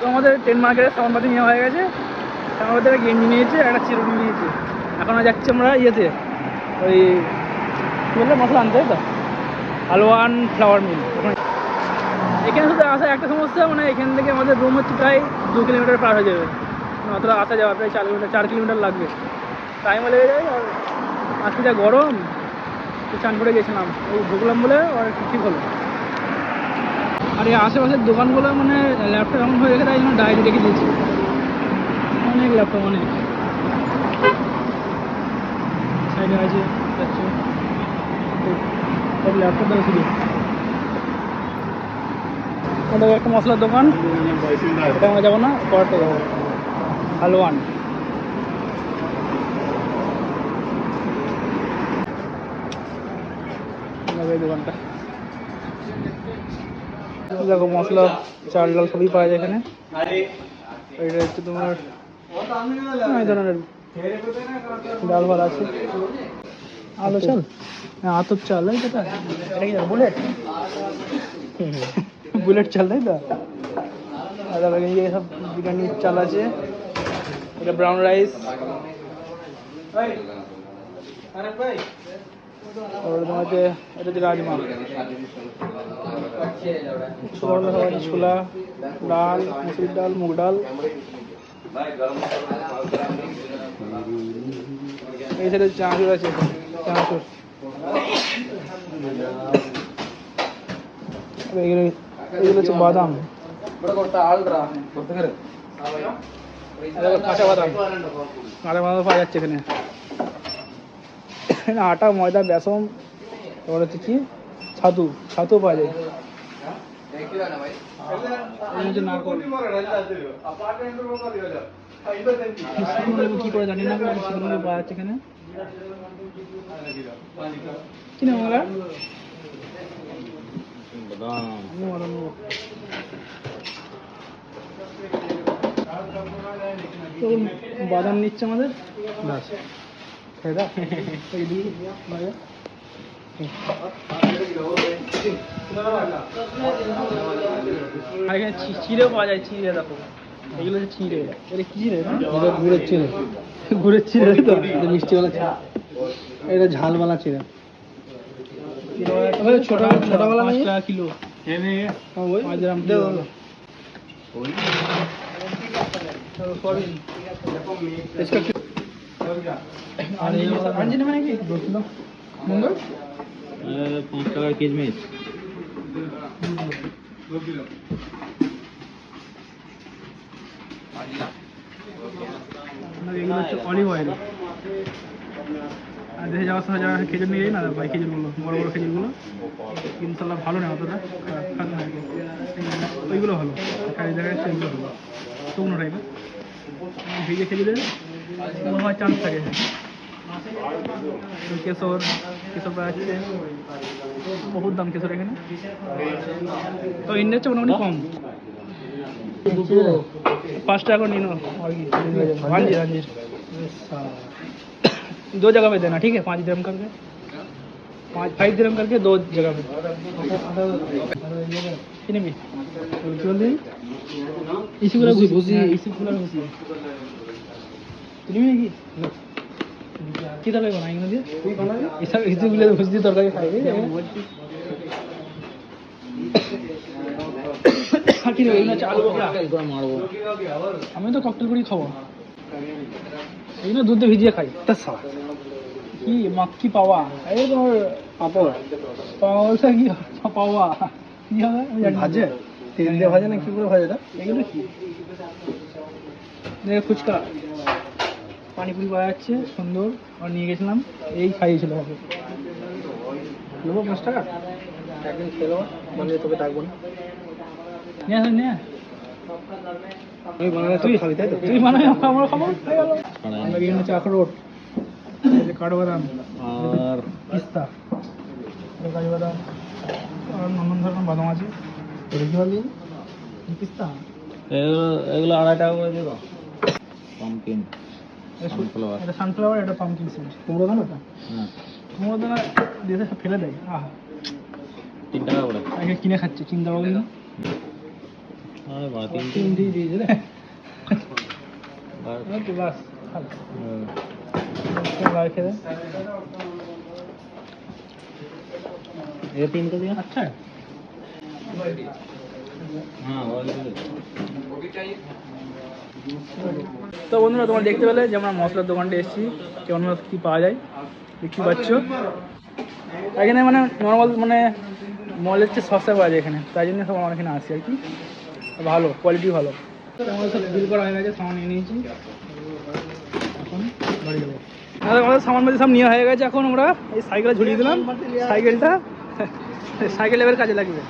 তো আমাদের টেন মার্কেটের সামানপাতি নেওয়া হয়ে গেছে। সামানপাতি একটা গেঞ্জি নিয়েছে, একটা চিরুনি নিয়েছে। এখন যাচ্ছি আমরা ইয়েতে, ওই বললে মশলা আনতে তো? আলওয়ান ফ্লাওয়ার মিল ওখানে এখানে শুধু আসা একটা সমস্যা মানে এখান থেকে আমাদের রুম হচ্ছে প্রায় দু কিলোমিটার পার হয়ে যাবে। মানে অতটা আসা যাওয়া প্রায় চার কিলোমিটার চার কিলোমিটার লাগবে। টাইমও লেগে যায়, আর আজকে যা গরম। চান করে গেছিলাম। ওই ঢুকলাম বলে, আর ঠিক হলো আর এই আশেপাশের দোকানগুলো মানে ল্যাপটপ এমন হয়ে গেছে, তাই জন্য ডায়েরি রেখে দিয়েছি। অনেক ল্যাপটপ অনেক। সাইডে আছে সব ল্যাপটপ দ্বারা শুধু। ওটা একটা মশলার দোকান। ওটা আমরা যাব না পরেরটা যাব হালওয়ান। দোকানটা। দেখো মশলা, চাল ডাল সবই পাওয়া যায় এখানে। এটা হচ্ছে তোমার এই ধরনের ডাল ভাত আছে। আলো চাল? হ্যাঁ আতর চাল তাই তো এটা? বুলেট? বুলেট চাল, তাই তো? আর তারপরে সব বিরিয়ানির চাল আছে। এটা ব্রাউন রাইস হচ্ছে, এটা হচ্ছে রাজমা। ছোলা সব ছোলা, ডাল, মুসুর ডাল, মুগ ডাল। এই সাইডে চানাচুর আছে চানাচুর। আর এগুলো এগুলো হচ্ছে বাদাম। কাঁচা বাদাম। কাঁচা বাদাম পাওয়া যাচ্ছে এখানে আটা, ময়দা, বেসন, তারপর হচ্ছে কি? ছাতু ছাতু পাওয়া যায় এই হচ্ছে নারকল শুকনো কি করে জানি না পাওয়া যাচ্ছে এখানে কি নাম বাদাম নিচ্ছে আমাদের খেয়ে দাও। আর পাওয়া যায় চিড়ে দেখো। এগুলো ঝালওয়ালা চিড়ে। ছোটবেলা ছোটবেলা পাঁচ কিলো। হ্যাঁ, হ্যাঁ। মঙ্গল পাঁচ টাকার আপনার এগুলো হচ্ছে অলিভ অয়েল আর দেশে যাওয়ার সময় যারা খেজুর নিয়ে না ভাই খেজুরগুলো বড় বড় খেজুরগুলো ইনশাল্লাহ ভালো না অতটা। ওইগুলো ভালো খালি দেখা যাচ্ছে ওইগুলো ভালো। শুকনো টাইপের। ভিজে খেজুরের মনে হয় চান্স থাকে। কেশর কেশর পাওয়া যাচ্ছে বহুত দাম কেশর এখানে তো ইন্ডিয়ার চেয়ে মোটামুটি কম पाँच टाका को नहीं नो और की हाँ जी हाँ जी दो जगह पे देना ठीक है पाँच दिरम करके पाँच फाइव दिरम करके दो जगह पे कितने भी चल दी इसी को घुसी घुसी इसी को घुसी তুমি কি কি তরকারি বানাই না দিয়ে এসব ইসে গুলো ঘুষ দিয়ে তরকারি মারবো আমি তো ককটেল করেই খাব এই জন্য দুধে ভিজিয়ে খাই তা সালা কি মাক্কি পাওয়া এই তোমার পাপড় পাওয়া কি পাওয়া কি হবে না। ভাজে? তেল দিয়ে ভাজে না কি করে ভাজে এটা এগুলো কি ফুচকা পানিপুরি পাওয়া যাচ্ছে সুন্দর। আর নিয়ে গেছিলাম এই খাইয়েছিল আমাকে। নেব পাঁচ টাকা? একদিন খেয়ে নেব মানে তোকে ডাকবো না। আসেন নিয়ে তুই খাবি তাই তো? তুই বানাই আমরা খাব আমরা বিভিন্ন চাকরোট এই যে কাঠবাদাম আর পিস্তা। কাজু বাদাম আর নানান ধরনের বাদাম আছে। এটা কি বললি পিস্তা। এগুলো এগুলো আড়াই টাকা করে পাম্পকিন এটা সু- Sunflower. এটা সানফ্লাওয়ার এটা পাম্পকিন সিড কুমড়ো দানা ওটা হ্যাঁ কুমড়ো দানা দেশে সব ফেলে দেয় আহ তিন টাকা করে এখানে কিনে খাচ্ছে চিন্তা ভাবনা হ্যাঁ বা তিনটেই দিয়েছে রে তো বাস খেয়ে দে ये तीन का दिया अच्छा है हाँ और তো বন্ধুরা, তোমরা দেখতে পেলে যে আমরা মশলার দোকানটা এসেছি। কেমন কী পাওয়া যায়, দেখতে পাচ্ছ। এখানে মানে নর্মাল মানে মলের চেয়ে সস্তা পাওয়া যায় এখানে। তাই জন্য সব আমার এখানে আসি আর কি। ভালো কোয়ালিটি ভালো। আমাদের সব বিল করা হয়ে গেছে, সামান নিয়ে সব নেওয়া হয়ে গেছে। এখন আমরা এই সাইকেলে ঝুলিয়ে দিলাম। সাইকেলটা সাইকেল এবার কাজে লাগবে।